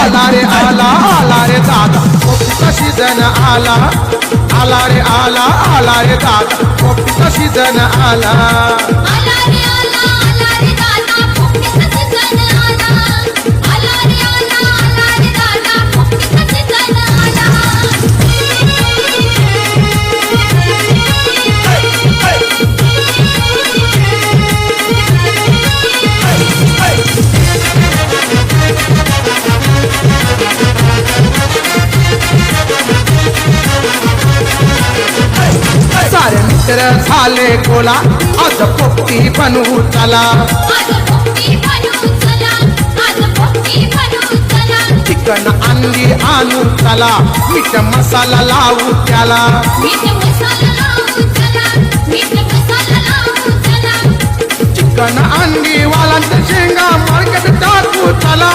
आला रे आला आला रे दादा. पोपटीचा सीजन आला आला रे आला आला रे दादा पोपटीचा सीजन आला. मित्र झाले गोला. आज पोपटी बनवू चला. चिकन अंडी आणू चला. मीठ मसाला लावू त्याला. चिकन अंडी वालांच्या शेंगा मार्केट टाकू चला.